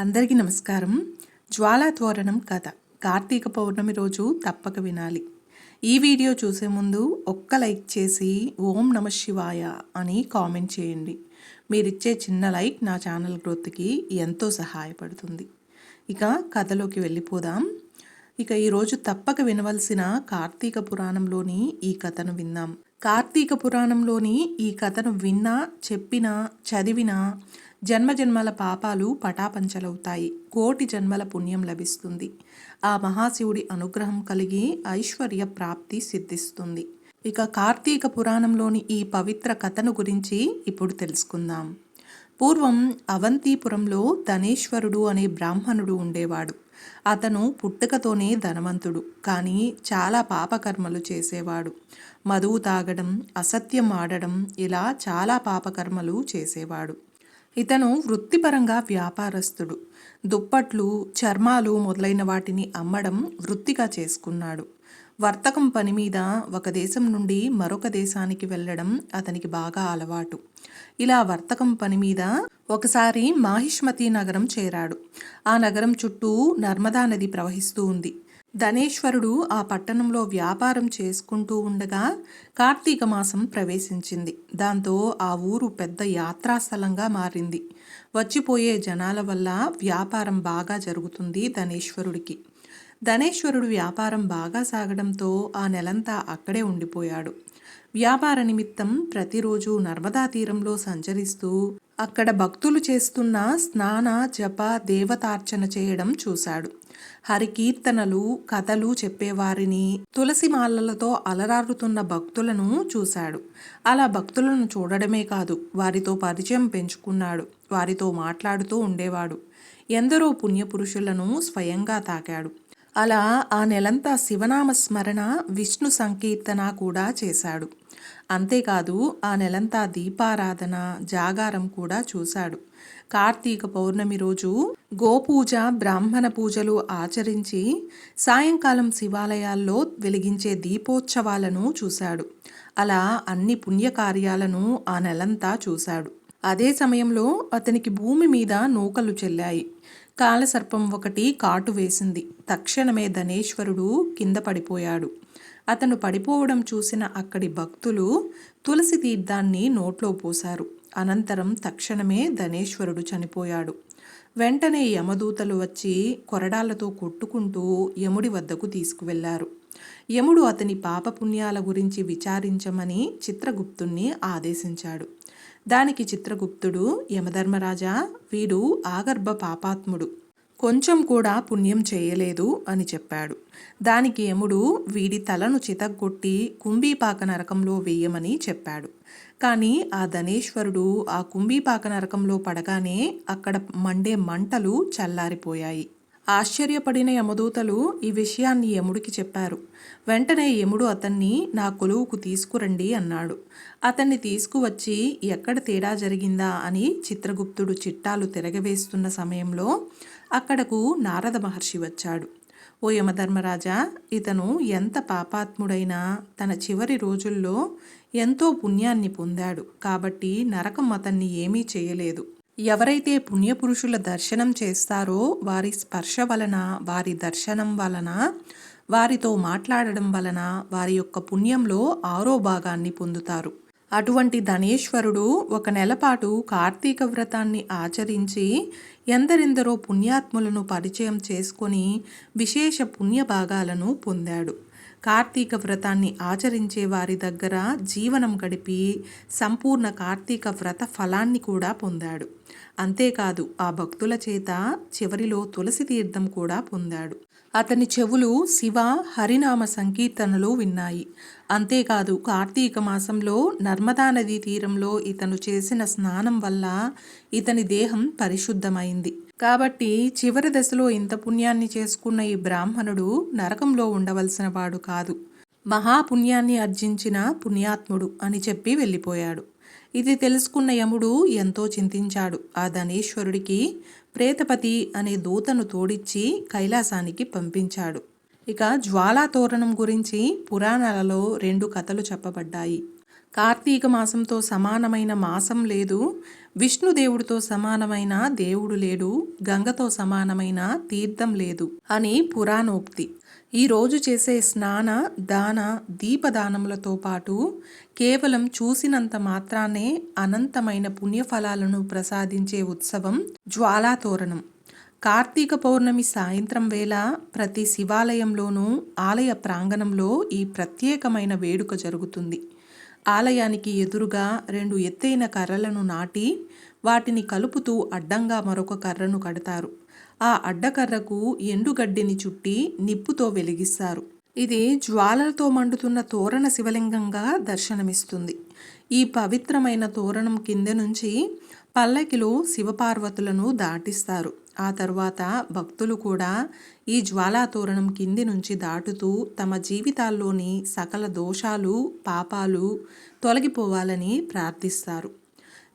అందరికీ నమస్కారం. జ్వాలా తోరణం కథ. కార్తీక పౌర్ణమి రోజు తప్పక వినాలి. ఈ వీడియో చూసే ముందు ఒక్క లైక్ చేసి ఓం నమ శివాయ అని కామెంట్ చేయండి. మీరిచ్చే చిన్న లైక్ నా ఛానల్ గ్రోత్కి ఎంతో సహాయపడుతుంది. ఇక కథలోకి వెళ్ళిపోదాం. ఇక ఈరోజు తప్పక వినవలసిన కార్తీక పురాణంలోని ఈ కథను విందాం. కార్తీక పురాణంలోని ఈ కథను విన్నా చెప్పినా చదివినా జన్మజన్మల పాపాలు పటాపంచలవుతాయి. కోటి జన్మల పుణ్యం లభిస్తుంది. ఆ మహాశివుడి అనుగ్రహం కలిగి ఐశ్వర్య ప్రాప్తి సిద్ధిస్తుంది. ఇక కార్తీక పురాణంలోని ఈ పవిత్ర కథను గురించి ఇప్పుడు తెలుసుకుందాం. పూర్వం అవంతిపురంలో ధనేశ్వరుడు అనే బ్రాహ్మణుడు ఉండేవాడు. అతను పుట్టుకతోనే ధనవంతుడు కానీ చాలా పాపకర్మలు చేసేవాడు. మధువు తాగడం అసత్యం ఆడడం ఇలా చాలా పాపకర్మలు చేసేవాడు. ఇతను వృత్తిపరంగా వ్యాపారస్తుడు. దుప్పట్లు చర్మాలు మొదలైన వాటిని అమ్మడం వృత్తిగా చేసుకున్నాడు. వర్తకం పని మీద ఒక దేశం నుండి మరొక దేశానికి వెళ్ళడం అతనికి బాగా అలవాటు. ఇలా వర్తకం పని మీద ఒకసారి మాహిష్మతి నగరం చేరాడు. ఆ నగరం చుట్టూ నర్మదా నది ప్రవహిస్తూ ఉంది. ధనేశ్వరుడు ఆ పట్టణంలో వ్యాపారం చేసుకుంటూ ఉండగా కార్తీక మాసం ప్రవేశించింది. దాంతో ఆ ఊరు పెద్ద యాత్రాస్థలంగా మారింది. వచ్చిపోయే జనాల వల్ల వ్యాపారం బాగా జరుగుతుంది ధనేశ్వరుడికి. ధనేశ్వరుడు వ్యాపారం బాగా సాగడంతో ఆ నెలంతా అక్కడే ఉండిపోయాడు. వ్యాపార నిమిత్తం ప్రతిరోజు నర్మదా తీరంలో సంచరిస్తూ అక్కడ భక్తులు చేస్తున్న స్నాన జప దేవతార్చన చేయడం చూశాడు. హరికీర్తనలు కథలు చెప్పేవారిని తులసి మాలలతో అలరారుతున్న భక్తులను చూశాడు. అలా భక్తులను చూడడమే కాదు వారితో పరిచయం పెంచుకున్నాడు. వారితో మాట్లాడుతూ ఉండేవాడు. ఎందరో పుణ్యపురుషులను స్వయంగా తాకాడు. అలా ఆ నెలంతా శివనామ స్మరణ విష్ణు సంకీర్తన కూడా చేశాడు. అంతేకాదు ఆ నెలంతా దీపారాధన జాగారం కూడా చూశాడు. కార్తీక పౌర్ణమి రోజు గోపూజ బ్రాహ్మణ పూజలు ఆచరించి సాయంకాలం శివాలయాల్లో వెలిగించే దీపోత్సవాలను చూశాడు. అలా అన్ని పుణ్యకార్యాలను ఆ నెలంతా చూశాడు. అదే సమయంలో అతనికి భూమి మీద నూకలు చెల్లాయి. కాలసర్పం ఒకటి కాటు వేసింది. తక్షణమే ధనేశ్వరుడు కింద పడిపోయాడు. అతను పడిపోవడం చూసిన అక్కడి భక్తులు తులసి తీర్థాన్ని నోట్లో పోశారు. అనంతరం తక్షణమే ధనేశ్వరుడు చనిపోయాడు. వెంటనే యమదూతలు వచ్చి కొరడాలతో కొట్టుకుంటూ యముడి వద్దకు తీసుకువెళ్ళారు. యముడు అతని పాపపుణ్యాల గురించి విచారించమని చిత్రగుప్తుణ్ణి ఆదేశించాడు. దానికి చిత్రగుప్తుడు యమధర్మరాజా వీడు ఆగర్భ పాపాత్ముడు. కొంచెం కూడా పుణ్యం చేయలేదు అని చెప్పాడు. దానికి యముడు వీడి తలను చితగ్గొట్టి కుంభీపాక నరకంలో వేయమని చెప్పాడు. కానీ ఆ ధనేశ్వరుడు ఆ కుంభీపాక నరకంలో పడగానే అక్కడ మండే మంటలు చల్లారిపోయాయి. ఆశ్చర్యపడిన యమదూతలు ఈ విషయాన్ని యముడికి చెప్పారు. వెంటనే యముడు అతన్ని నా కొలువుకు తీసుకురండి అన్నాడు. అతన్ని తీసుకువచ్చి ఎక్కడ తేడా జరిగిందా అని చిత్రగుప్తుడు చిట్టాలు తిరగవేస్తున్న సమయంలో అక్కడకు నారద మహర్షి వచ్చాడు. ఓ యమధర్మరాజా ఇతను ఎంత పాపాత్ముడైనా తన చివరి రోజుల్లో ఎంతో పుణ్యాన్ని పొందాడు. కాబట్టి నరకం అతన్ని ఏమీ చేయలేదు. ఎవరైతే పుణ్యపురుషుల దర్శనం చేస్తారో వారి స్పర్శ వలన వారి దర్శనం వలన వారితో మాట్లాడడం వలన వారి యొక్క పుణ్యంలో ఆరో భాగాన్ని పొందుతారు. అటువంటి ధనేశ్వరుడు ఒక నెలపాటు కార్తీక వ్రతాన్ని ఆచరించి ఎందరెందరో పుణ్యాత్ములను పరిచయం చేసుకొని విశేష పుణ్య భాగాలను పొందాడు. కార్తీక వ్రతాన్ని ఆచరించే వారి దగ్గర జీవనం గడిపి సంపూర్ణ కార్తీక వ్రత ఫలాన్ని కూడా పొందాడు. అంతేకాదు ఆ భక్తుల చేత చివరిలో తులసి తీర్థం కూడా పొందాడు. అతని చెవులు శివ హరినామ సంకీర్తనలు విన్నాయి. అంతేకాదు కార్తీక మాసంలో నర్మదా నదీ తీరంలో ఇతను చేసిన స్నానం వల్ల ఇతని దేహం పరిశుద్ధమైంది. కాబట్టి చివరి దశలో ఇంత పుణ్యాన్ని చేసుకున్న ఈ బ్రాహ్మణుడు నరకంలో ఉండవలసిన వాడు కాదు. మహాపుణ్యాన్ని అర్జించిన పుణ్యాత్ముడు అని చెప్పి వెళ్ళిపోయాడు. ఇది తెలుసుకున్న యముడు ఎంతో చింతించాడు. ఆ ధనేశ్వరుడికి ప్రేతపతి అనే దూతను తోడిచ్చి కైలాసానికి పంపించాడు. ఇక జ్వాలా తోరణం గురించి పురాణాలలో రెండు కథలు చెప్పబడ్డాయి. కార్తీక మాసంతో సమానమైన మాసం లేదు. విష్ణుదేవుడితో సమానమైన దేవుడు లేడు. గంగతో సమానమైన తీర్థం లేదు అని పురాణోక్తి. ఈ రోజు చేసే స్నాన దాన దీపదానములతో పాటు కేవలం చూసినంత మాత్రానే అనంతమైన పుణ్యఫలాలను ప్రసాదించే ఉత్సవం జ్వాలాతోరణం. కార్తీక పౌర్ణమి సాయంత్రం వేళ ప్రతి శివాలయంలోనూ ఆలయ ప్రాంగణంలో ఈ ప్రత్యేకమైన వేడుక జరుగుతుంది. ఆలయానికి ఎదురుగా రెండు ఎత్తైన కర్రలను నాటి వాటిని కలుపుతూ అడ్డంగా మరొక కర్రను కడతారు. ఆ అడ్డకర్రకు ఎండుగడ్డిని చుట్టి నిప్పుతో వెలిగిస్తారు. ఇది జ్వాలలతో మండుతున్న తోరణ శివలింగంగా దర్శనమిస్తుంది. ఈ పవిత్రమైన తోరణం కింద నుంచి పల్లకిలో శివపార్వతులను దాటిస్తారు. ఆ తర్వాత భక్తులు కూడా ఈ జ్వాలాతోరణం కింది నుంచి దాటుతూ తమ జీవితాల్లోని సకల దోషాలు పాపాలు తొలగిపోవాలని ప్రార్థిస్తారు.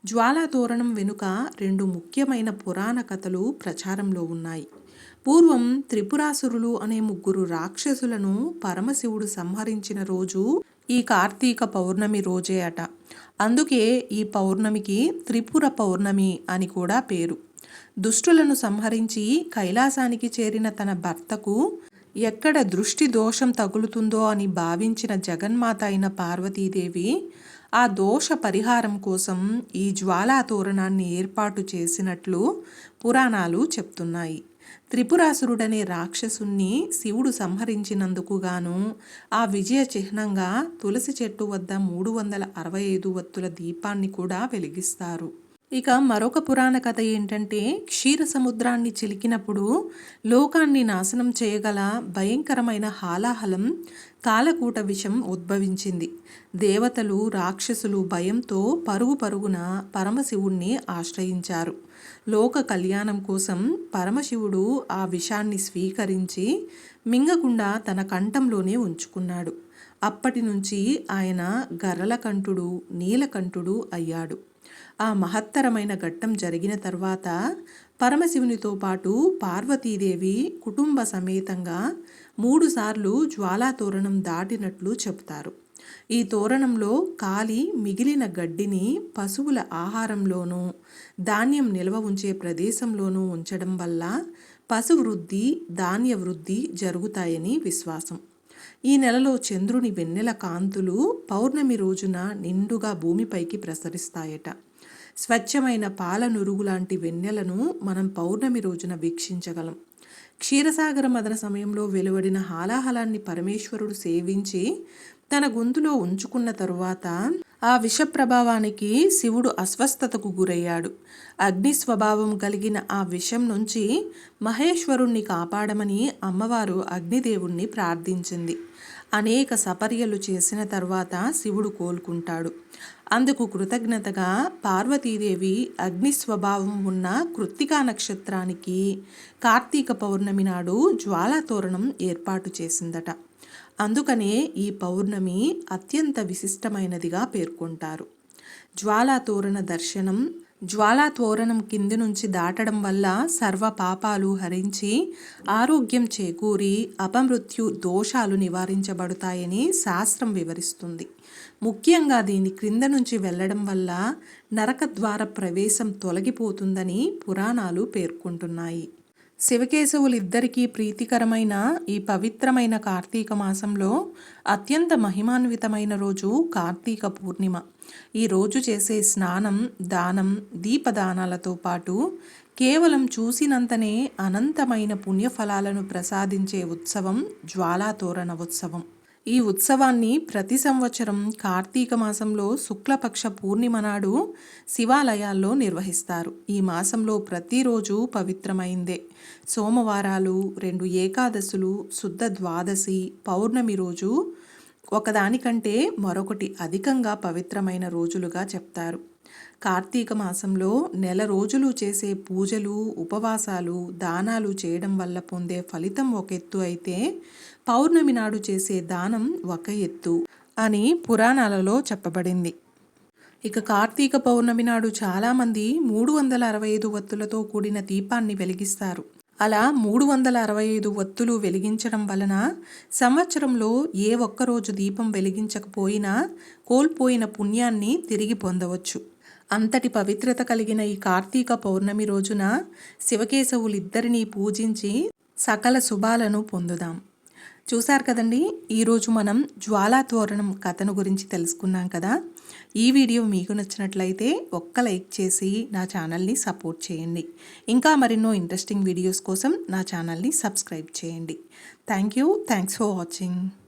జ్వాలాతోరణం వెనుక రెండు ముఖ్యమైన పురాణ కథలు ప్రచారంలో ఉన్నాయి. పూర్వం త్రిపురాసురులు అనే ముగ్గురు రాక్షసులను పరమశివుడు సంహరించిన రోజు ఈ కార్తీక పౌర్ణమి రోజే అట. అందుకే ఈ పౌర్ణమికి త్రిపుర పౌర్ణమి అని కూడా పేరు. దుష్టులను సంహరించి కైలాసానికి చేరిన తన భర్తకు ఎక్కడ దృష్టి దోషం తగులుతుందో అని భావించిన జగన్మాత అయిన పార్వతీదేవి ఆ దోష పరిహారం కోసం ఈ జ్వాలా తోరణాన్ని ఏర్పాటు చేసినట్లు పురాణాలు చెప్తున్నాయి. త్రిపురాసురుడనే రాక్షసుణ్ణి శివుడు సంహరించినందుకు గాను ఆ విజయ చిహ్నంగా తులసి చెట్టు వద్ద మూడు వందల అరవై ఐదు వత్తుల దీపాన్ని కూడా వెలిగిస్తారు. ఇక మరొక పురాణ కథ ఏంటంటే క్షీర సముద్రాన్ని చిలికినప్పుడు లోకాన్ని నాశనం చేయగల భయంకరమైన హాలాహలం కాలకూట విషం ఉద్భవించింది. దేవతలు రాక్షసులు భయంతో పరుగు పరుగున పరమశివుణ్ణి ఆశ్రయించారు. లోక కళ్యాణం కోసం పరమశివుడు ఆ విషాన్ని స్వీకరించి మింగకుండా తన కంఠంలోనే ఉంచుకున్నాడు. అప్పటి నుంచి ఆయన గర్రలకంఠుడు నీలకంఠుడు అయ్యాడు. ఆ మహత్తరమైన ఘట్టం జరిగిన తర్వాత పరమశివునితో పాటు పార్వతీదేవి కుటుంబ సమేతంగా మూడుసార్లు జ్వాలా తోరణం దాటినట్లు చెబుతారు ఈ తోరణంలో కాలి మిగిలిన గడ్డిని పశువుల ఆహారంలోనూ ధాన్యం నిల్వ ఉంచే ప్రదేశంలోనూ ఉంచడం వల్ల పశు వృద్ధి ధాన్య వృద్ధి జరుగుతాయని విశ్వాసం. ఈ నెలలో చంద్రుని వెన్నెల కాంతులు పౌర్ణమి రోజున నిండుగా భూమిపైకి ప్రసరిస్తాయట. స్వచ్ఛమైన పాల నురుగు లాంటి వెన్నెలను మనం పౌర్ణమి రోజున వీక్షించగలం. క్షీరసాగర మదన సమయంలో వెలువడిన హాలాహలాన్ని పరమేశ్వరుడు సేవించి తన గొంతులో ఉంచుకున్న తరువాత ఆ విష ప్రభావానికి శివుడు అస్వస్థతకు గురయ్యాడు. అగ్ని స్వభావం కలిగిన ఆ విషం నుంచి మహేశ్వరుణ్ణి కాపాడమని అమ్మవారు అగ్నిదేవుణ్ణి ప్రార్థించింది. అనేక సపర్యలు చేసిన తర్వాత శివుడు కోలుకుంటాడు. అందుకు కృతజ్ఞతగా పార్వతీదేవి అగ్ని స్వభావం ఉన్న కృత్తికా నక్షత్రానికి కార్తీక పౌర్ణమి నాడు జ్వాలాతోరణం ఏర్పాటు చేసిందట. అందుకనే ఈ పౌర్ణమి అత్యంత విశిష్టమైనదిగా పేర్కొంటారు. జ్వాలాతోరణ దర్శనం జ్వాలాతోరణం కింది నుంచి దాటడం వల్ల సర్వ పాపాలు హరించి ఆరోగ్యం చేకూరి అపమృత్యు దోషాలు నివారించబడతాయని శాస్త్రం వివరిస్తుంది. ముఖ్యంగా దీని క్రింద నుంచి వెళ్ళడం వల్ల నరక ద్వార ప్రవేశం తొలగిపోతుందని పురాణాలు పేర్కొంటున్నాయి. శివకేశవులిద్దరికీ ప్రీతికరమైన ఈ పవిత్రమైన కార్తీక మాసంలో అత్యంత మహిమాన్వితమైన రోజు కార్తీక పూర్ణిమ. ఈ రోజు చేసే స్నానం దానం దీపదానాలతో పాటు కేవలం చూసినంతనే అనంతమైన పుణ్యఫలాలను ప్రసాదించే ఉత్సవం జ్వాలాతోరణ ఉత్సవం. ఈ ఉత్సవాన్ని ప్రతి సంవత్సరం కార్తీక మాసంలో శుక్లపక్ష పూర్ణిమ నాడు శివాలయాల్లో నిర్వహిస్తారు. ఈ మాసంలో ప్రతిరోజు పవిత్రమైందే. సోమవారాలు రెండు ఏకాదశులు శుద్ధ ద్వాదశి పౌర్ణమి రోజు ఒకదానికంటే మరొకటి అధికంగా పవిత్రమైన రోజులుగా చెప్తారు. కార్తీక మాసంలో నెల రోజులు చేసే పూజలు ఉపవాసాలు దానాలు చేయడం వల్ల పొందే ఫలితం ఒక ఎత్తు అయితే పౌర్ణమి నాడు చేసే దానం ఒక ఎత్తు అని పురాణాలలో చెప్పబడింది. ఇక కార్తీక పౌర్ణమి నాడు చాలామంది మూడు వందల అరవై ఐదు వత్తులతో కూడిన దీపాన్ని వెలిగిస్తారు. అలా మూడు వందల అరవై ఐదు వత్తులు వెలిగించడం వలన సంవత్సరంలో ఏ ఒక్కరోజు దీపం వెలిగించకపోయినా కోల్పోయిన పుణ్యాన్ని తిరిగి పొందవచ్చు. అంతటి పవిత్రత కలిగిన ఈ కార్తీక పౌర్ణమి రోజున శివకేశవులిద్దరినీ పూజించి సకల శుభాలను పొందుదాం. చూశారు కదండి? ఈరోజు మనం జ్వాలా తోరణం కథను గురించి తెలుసుకున్నాం కదా. ఈ వీడియో మీకు నచ్చినట్లయితే ఒక్క లైక్ చేసి నా ఛానల్ని సపోర్ట్ చేయండి. ఇంకా మరెన్నో ఇంట్రెస్టింగ్ వీడియోస్ కోసం నా ఛానల్ని సబ్స్క్రైబ్ చేయండి. Thank you. Thanks for watching.